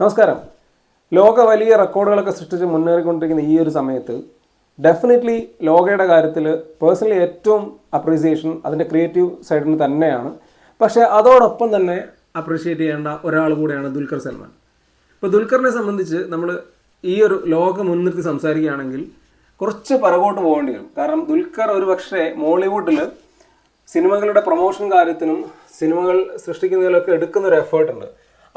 നമസ്കാരം. ലോക വലിയ റെക്കോർഡുകളൊക്കെ സൃഷ്ടിച്ച് മുന്നേറിക്കൊണ്ടിരിക്കുന്ന ഈ ഒരു സമയത്ത് ഡെഫിനറ്റ്ലി ലോകയുടെ കാര്യത്തിൽ പേഴ്സണലി ഏറ്റവും അപ്രീസിയേഷൻ അതിന്റെ ക്രിയേറ്റീവ് സൈഡിന് തന്നെയാണ്. പക്ഷേ അതോടൊപ്പം തന്നെ അപ്രീഷിയേറ്റ് ചെയ്യേണ്ട ഒരാൾ കൂടെയാണ് ദുൽഖർ സൽമാൻ. ഇപ്പോൾ ദുൽഖറിനെ സംബന്ധിച്ച് നമ്മൾ ഈ ഒരു ലോകം മുൻനിർത്തി സംസാരിക്കുകയാണെങ്കിൽ കുറച്ച് പിറകോട്ട് പോകേണ്ടി വരും. കാരണം ദുൽഖർ ഒരു പക്ഷേ മോളിവുഡിൽ സിനിമകളുടെ പ്രൊമോഷൻ കാര്യത്തിനും സിനിമകൾ സൃഷ്ടിക്കുന്നതിലൊക്കെ എടുക്കുന്ന ഒരു എഫേർട്ട് ഉണ്ട്.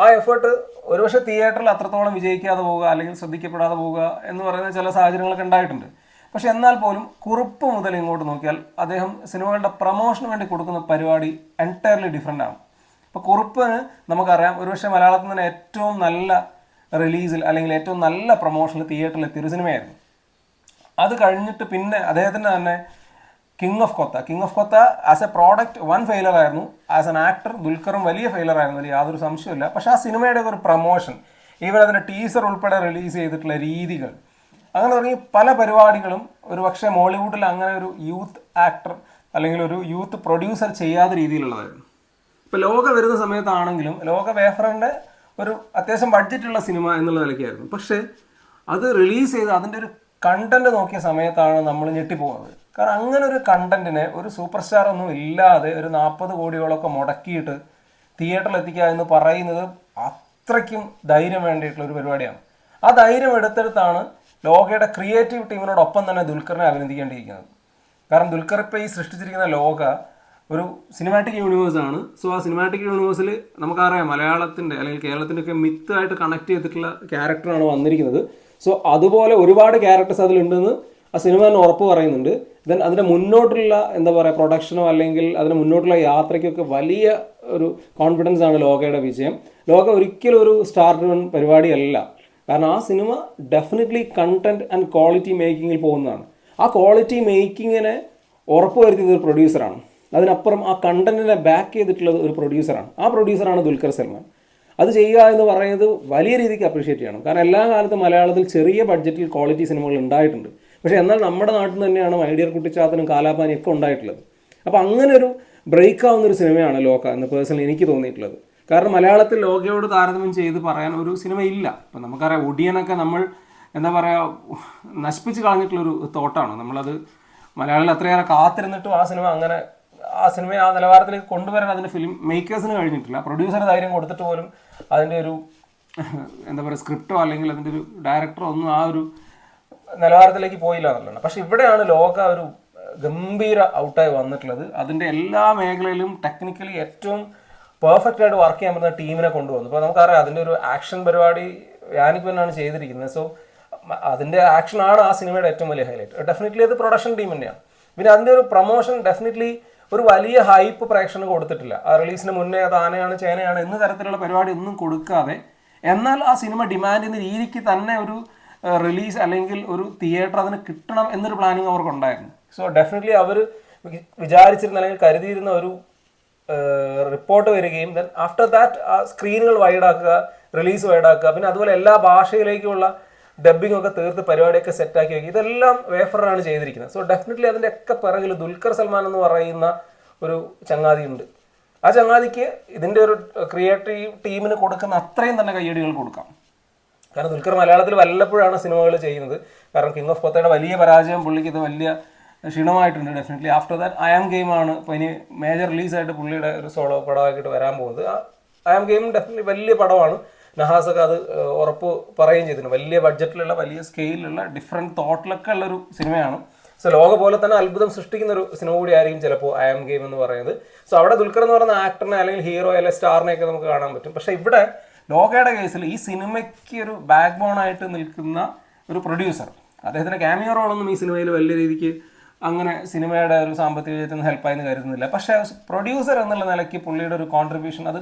ആ എഫേർട്ട് ഒരുപക്ഷെ തിയേറ്ററിൽ അത്രത്തോളം വിജയിക്കാതെ പോവുക അല്ലെങ്കിൽ ശ്രദ്ധിക്കപ്പെടാതെ പോവുക എന്ന് പറയുന്ന ചില സാഹചര്യങ്ങളൊക്കെ ഉണ്ടായിട്ടുണ്ട്. പക്ഷെ എന്നാൽ പോലും കുറിപ്പ് മുതൽ ഇങ്ങോട്ട് നോക്കിയാൽ അദ്ദേഹം സിനിമകളുടെ പ്രൊമോഷന് വേണ്ടി കൊടുക്കുന്ന പരിപാടി എന്റയർലി ഡിഫറെന്റ് ആണ്. ഇപ്പോൾ കുറിപ്പിന് നമുക്കറിയാം ഒരുപക്ഷെ മലയാളത്തിൽ തന്നെ ഏറ്റവും നല്ല റിലീസിൽ അല്ലെങ്കിൽ ഏറ്റവും നല്ല പ്രൊമോഷനിൽ തിയേറ്ററിൽ എത്തിയൊരു സിനിമയായിരുന്നു. അത് കഴിഞ്ഞിട്ട് പിന്നെ അദ്ദേഹത്തിന്റെ തന്നെ king of Kotha king of Kotha as a product one failure ആയിരുന്നു. ആസ് എൻ ആക്ടർ ദുൽഖറും വലിയ ഫെയിലർ ആയിരുന്നു. യാതൊരു സംശയമില്ല പക്ഷേ ആ സിനിമയുടെ ഒരു പ്രൊമോഷൻ ഈവൻ അതിന്റെ ടീസർ ഉൾപ്പെടെ റിലീസ് ചെയ്തിട്ടുള്ള രീതികൾ അങ്ങനെ തുടങ്ങി പല പരിപാടികളും ഒരു പക്ഷേ മോളിവുഡിൽ അങ്ങനെ ഒരു യൂത്ത് ആക്ടർ അല്ലെങ്കിൽ ഒരു യൂത്ത് പ്രൊഡ്യൂസർ ചെയ്യാത്ത രീതിയിലുള്ളതായിരുന്നു. ഇപ്പോൾ ലോക വരുന്ന സമയത്താണെങ്കിലും ലോക വേഫറിന്റെ ഒരു അത്യാവശ്യം ബഡ്ജറ്റുള്ള സിനിമ എന്നുള്ള നിലയ്ക്കായിരുന്നു. പക്ഷേ അത് റിലീസ് ചെയ്ത് അതിന്റെ ഒരു കണ്ടന്റ് നോക്കിയ സമയത്താണ് നമ്മൾ ഞെട്ടിപ്പോകുന്നത്. കാരണം അങ്ങനെ ഒരു കണ്ടന്റിനെ ഒരു സൂപ്പർ സ്റ്റാർ ഒന്നും ഇല്ലാതെ ഒരു നാൽപ്പത് കോടിയോളമൊക്കെ മുടക്കിയിട്ട് തിയേറ്ററിൽ എത്തിക്കുക എന്ന് പറയുന്നത് അത്രയ്ക്കും ധൈര്യം വേണ്ടിയിട്ടുള്ള ഒരു പരിപാടിയാണ്. ആ ധൈര്യം എടുത്തെടുത്താണ് ലോകയുടെ ക്രിയേറ്റീവ് ടീമിനോടൊപ്പം തന്നെ ദുൽഖറിനെ അഭിനന്ദിക്കേണ്ടിയിരിക്കുന്നത്. കാരണം ദുൽഖർ ഇപ്പോൾ ഈ സൃഷ്ടിച്ചിരിക്കുന്ന ലോക ഒരു സിനിമാറ്റിക് യൂണിവേഴ്സാണ് സോ ആ സിനിമാറ്റിക് യൂണിവേഴ്സിൽ നമുക്കറിയാം മലയാളത്തിന്റെ അല്ലെങ്കിൽ കേരളത്തിന്റെ ഒക്കെ മിത്തായിട്ട് കണക്ട് ചെയ്തിട്ടുള്ള ക്യാരക്ടറാണ് വന്നിരിക്കുന്നത്. സോ അതുപോലെ ഒരുപാട് ക്യാരക്ടേഴ്സ് അതിലുണ്ടെന്ന് ആ സിനിമ തന്നെ ഉറപ്പ് പറയുന്നുണ്ട്. ദെൻ അതിന്റെ മുന്നോട്ടുള്ള എന്താ പറയുക പ്രൊഡക്ഷനോ അല്ലെങ്കിൽ അതിന്റെ മുന്നോട്ടുള്ള യാത്രയ്ക്കൊക്കെ വലിയ ഒരു കോൺഫിഡൻസ് ആണ് ലോകയുടെ വിജയം. ലോക ഒരിക്കലും ഒരു സ്റ്റാർ ഡ്രിവൺ പരിപാടിയല്ല. കാരണം ആ സിനിമ ഡെഫിനറ്റ്ലി കണ്ടന്റ് ആൻഡ് ക്വാളിറ്റി മേക്കിങ്ങിൽ പോകുന്നതാണ്. ആ ക്വാളിറ്റി മേക്കിങ്ങിനെ ഉറപ്പുവരുത്തിയത് ഒരു പ്രൊഡ്യൂസറാണ് അതിനപ്പുറം ആ കണ്ടന്റിനെ ബാക്ക് ചെയ്തിട്ടുള്ളത് ഒരു പ്രൊഡ്യൂസറാണ് ആ പ്രൊഡ്യൂസറാണ് ദുൽഖർ സൽമാൻ. അത് ചെയ്യുക എന്ന് പറയുന്നത് വലിയ രീതിക്ക് അപ്രീഷിയേറ്റ് ചെയ്യണം. കാരണം എല്ലാ കാലത്തും മലയാളത്തിൽ ചെറിയ ബഡ്ജറ്റിൽ ക്വാളിറ്റി സിനിമകൾ ഉണ്ടായിട്ടുണ്ട്. പക്ഷേ എന്നാൽ നമ്മുടെ നാട്ടിൽ നിന്ന് തന്നെയാണ് മൈഡിയർ കുട്ടിച്ചാത്തനും കാലാപാനിയും ഒക്കെ ഉണ്ടായിട്ടുള്ളത്. അപ്പോൾ അങ്ങനെ ഒരു ബ്രേക്ക് ആവുന്ന ഒരു സിനിമയാണ് ലോക എന്ന് പേഴ്സണലി എനിക്ക് തോന്നിയിട്ടുള്ളത്. കാരണം മലയാളത്തിൽ ലോകയോട് താരതമ്യം ചെയ്ത് പറയാൻ ഒരു സിനിമ ഇല്ല. അപ്പം നമുക്കറിയാം ഒടിയനൊക്കെ നമ്മൾ എന്താ പറയുക നശിപ്പിച്ച് കളഞ്ഞിട്ടുള്ളൊരു തോട്ടാണ്. നമ്മളത് മലയാളത്തിൽ അത്രയേറെ കാത്തിരുന്നിട്ടും ആ സിനിമ അങ്ങനെ ആ സിനിമയെ ആ നിലവാരത്തിലേക്ക് കൊണ്ടുവരാൻ അതിന്റെ ഫിലിം മേക്കേഴ്സിന് കഴിഞ്ഞിട്ടില്ല. പ്രൊഡ്യൂസർ ധൈര്യം കൊടുത്തിട്ട് പോലും അതിന്റെ ഒരു എന്താ പറയുക സ്ക്രിപ്റ്റോ അല്ലെങ്കിൽ അതിന്റെ ഒരു ഡയറക്ടറോ ഒന്നും ആ ഒരു നിലവാരത്തിലേക്ക് പോയില്ല എന്നുള്ളതാണ്. പക്ഷെ ഇവിടെയാണ് ലോക ഒരു ഗംഭീര ഔട്ടായി വന്നിട്ടുള്ളത്. അതിന്റെ എല്ലാ മേഖലയിലും ടെക്നിക്കലി ഏറ്റവും പെർഫെക്റ്റ് ആയിട്ട് വർക്ക് ചെയ്യാൻ പറ്റുന്ന ടീമിനെ കൊണ്ടുവന്നു. അപ്പോൾ നമുക്കറിയാം അതിന്റെ ഒരു ആക്ഷൻ പരിപാടി യാനിക് തന്നെയാണ് ചെയ്തിരിക്കുന്നത്. സോ അതിന്റെ ആക്ഷനാണ് ആ സിനിമയുടെ ഏറ്റവും വലിയ ഹൈലൈറ്റ് ഡെഫിനറ്റ്ലി അത് പ്രൊഡക്ഷൻ ടീം തന്നെയാണ്. പിന്നെ അതിന്റെ ഒരു പ്രൊമോഷൻ ഡെഫിനറ്റ്ലി ഒരു വലിയ ഹൈപ്പ് പ്രേക്ഷകന് കൊടുത്തിട്ടില്ല. ആ റിലീസിന് മുന്നേ അത് ആനയാണ് ചേനയാണ് എന്ന തരത്തിലുള്ള പരിപാടി ഒന്നും കൊടുക്കാതെ എന്നാൽ ആ സിനിമ ഡിമാൻഡ് ചെയ്യുന്ന രീതിക്ക് തന്നെ ഒരു റിലീസ് അല്ലെങ്കിൽ ഒരു തിയേറ്റർ അതിന് കിട്ടണം എന്നൊരു പ്ലാനിങ് അവർക്ക് ഉണ്ടായിരുന്നു സോ ഡെഫിനറ്റ്ലി അവർ വിചാരിച്ചിരുന്ന അല്ലെങ്കിൽ കരുതിയിരുന്ന ഒരു റിപ്പോർട്ട് വരികയും ദെൻ ആഫ്റ്റർ ദാറ്റ് ആ സ്ക്രീനുകൾ വൈഡാക്കുക റിലീസ് വൈഡാക്കുക പിന്നെ അതുപോലെ എല്ലാ ഭാഷയിലേക്കുള്ള ഡബ്ബിംഗ് ഒക്കെ തീർത്ത് പരിപാടിയൊക്കെ സെറ്റാക്കി വെക്കുക ഇതെല്ലാം വേഫറാണ് ചെയ്തിരിക്കുന്നത്. സോ ഡെഫിനറ്റ്ലി അതിന്റെ ഒക്കെ പിറകിൽ ദുൽഖർ സൽമാൻ എന്ന് പറയുന്ന ഒരു ചങ്ങാതി ഉണ്ട് ആ ചങ്ങാതിക്ക് ഇതിന്റെ ഒരു ക്രിയേറ്റീവ് ടീമിന് കൊടുക്കുന്ന അത്രയും തന്നെ കയ്യടികൾ കൊടുക്കാം. കാരണം ദുൽഖർ മലയാളത്തിൽ വല്ലപ്പോഴാണ് സിനിമകൾ ചെയ്യുന്നത്. കാരണം കിങ് ഓഫ് കൊത്തയുടെ വലിയ പരാജയം പുള്ളിക്ക് ഇത് വലിയ ക്ഷീണമായിട്ടുണ്ട് definitely after that I am ഗെയിമാണ് ഇപ്പോൾ ഇനി മേജർ റിലീസായിട്ട് പുള്ളിയുടെ ഒരു സോളോ പടമാക്കിയിട്ട് വരാൻ പോകുന്നത്. ഐ ആം ഗെയിം ഡെഫിനറ്റ്ലി വലിയ പടമാണ്. നഹാസൊക്കെ അത് ഉറപ്പ് പറയുകയും ചെയ്തിട്ടുണ്ട് വലിയ ബഡ്ജറ്റിലുള്ള വലിയ സ്കെയിലുള്ള ഡിഫറെന്റ് തോട്ടിലൊക്കെ ഉള്ളൊരു സിനിമയാണ്. സോ ലോക പോലെ തന്നെ അത്ഭുതം സൃഷ്ടിക്കുന്ന ഒരു സിനിമ കൂടി ആയിരിക്കും ചിലപ്പോൾ ഐ ആം ഗെയിം എന്ന് പറയുന്നത്. സോ അവിടെ ദുൽഖർ എന്ന് പറയുന്ന ആക്ടറിനെ അല്ലെങ്കിൽ ഹീറോ അല്ലെങ്കിൽ സ്റ്റാറിനെയൊക്കെ നമുക്ക് കാണാൻ പറ്റും. പക്ഷേ ഇവിടെ ലോകയുടെ കേസിൽ ഈ സിനിമയ്ക്ക് ഒരു ബാക്ക് ബോൺ ആയിട്ട് നിൽക്കുന്ന ഒരു പ്രൊഡ്യൂസർ അദ്ദേഹത്തിന്റെ ക്യാമിയോ റോളൊന്നും ഈ സിനിമയിൽ വലിയ രീതിക്ക് അങ്ങനെ സിനിമയുടെ ഒരു സാമ്പത്തിക വിജയത്തിന് ഹെൽപ്പായി എന്ന് കരുതുന്നില്ല. പക്ഷേ പ്രൊഡ്യൂസർ എന്നുള്ള നിലയ്ക്ക് പുള്ളിയുടെ ഒരു കോൺട്രിബ്യൂഷൻ അത്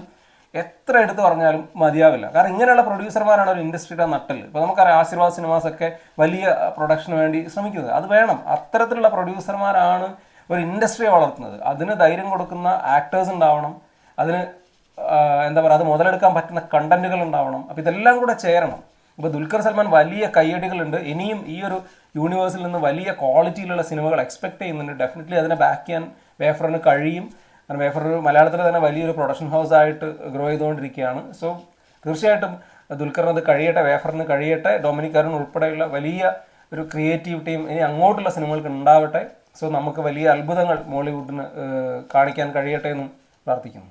എത്ര എടുത്തു പറഞ്ഞാലും മതിയാവില്ല. കാരണം ഇങ്ങനെയുള്ള പ്രൊഡ്യൂസർമാരാണ് ഒരു ഇൻഡസ്ട്രിയുടെ നട്ടൽ ഇപ്പോൾ നമുക്കറിയാം ആശീർവാദ് സിനിമാസ് ഒക്കെ വലിയ പ്രൊഡക്ഷന് വേണ്ടി ശ്രമിക്കുന്നത്. അത് വേണം. അത്തരത്തിലുള്ള പ്രൊഡ്യൂസർമാരാണ് ഒരു ഇൻഡസ്ട്രിയെ വളർത്തുന്നത്. അതിന് ധൈര്യം കൊടുക്കുന്ന ആക്ടേഴ്സ് ഉണ്ടാവണം. അതിന് എന്താ പറയുക അത് മുതലെടുക്കാൻ പറ്റുന്ന കണ്ടന്റുകൾ ഉണ്ടാവണം. അപ്പോൾ ഇതെല്ലാം കൂടെ ചേരണം. ഇപ്പോൾ ദുൽഖർ സൽമാൻ വലിയ കയ്യടികളുണ്ട്. ഇനിയും ഈ ഒരു യൂണിവേഴ്സിൽ നിന്ന് വലിയ ക്വാളിറ്റിയിലുള്ള സിനിമകൾ എക്സ്പെക്ട് ചെയ്യുന്നുണ്ട്. ഡെഫിനറ്റ്ലി അതിനെ ബാക്ക് ചെയ്യാൻ വേഫറിന് കഴിയും. കാരണം വേഫർ ഒരു മലയാളത്തിൽ തന്നെ വലിയൊരു പ്രൊഡക്ഷൻ ഹൗസ് ആയിട്ട് ഗ്രോ ചെയ്തുകൊണ്ടിരിക്കുകയാണ്. സോ തീർച്ചയായിട്ടും ദുൽഖറിന് അത് കഴിയട്ടെ വേഫറിന് കഴിയട്ടെ ഡൊമിനിക് അരുൺ ഉൾപ്പെടെയുള്ള വലിയ ഒരു ക്രിയേറ്റീവ് ടീം ഇനി അങ്ങോട്ടുള്ള സിനിമകൾക്ക് ഉണ്ടാവട്ടെ. സോ നമുക്ക് വലിയ അത്ഭുതങ്ങൾ മോളിവുഡിന് കാണിക്കാൻ കഴിയട്ടെ എന്നും പ്രാർത്ഥിക്കുന്നു.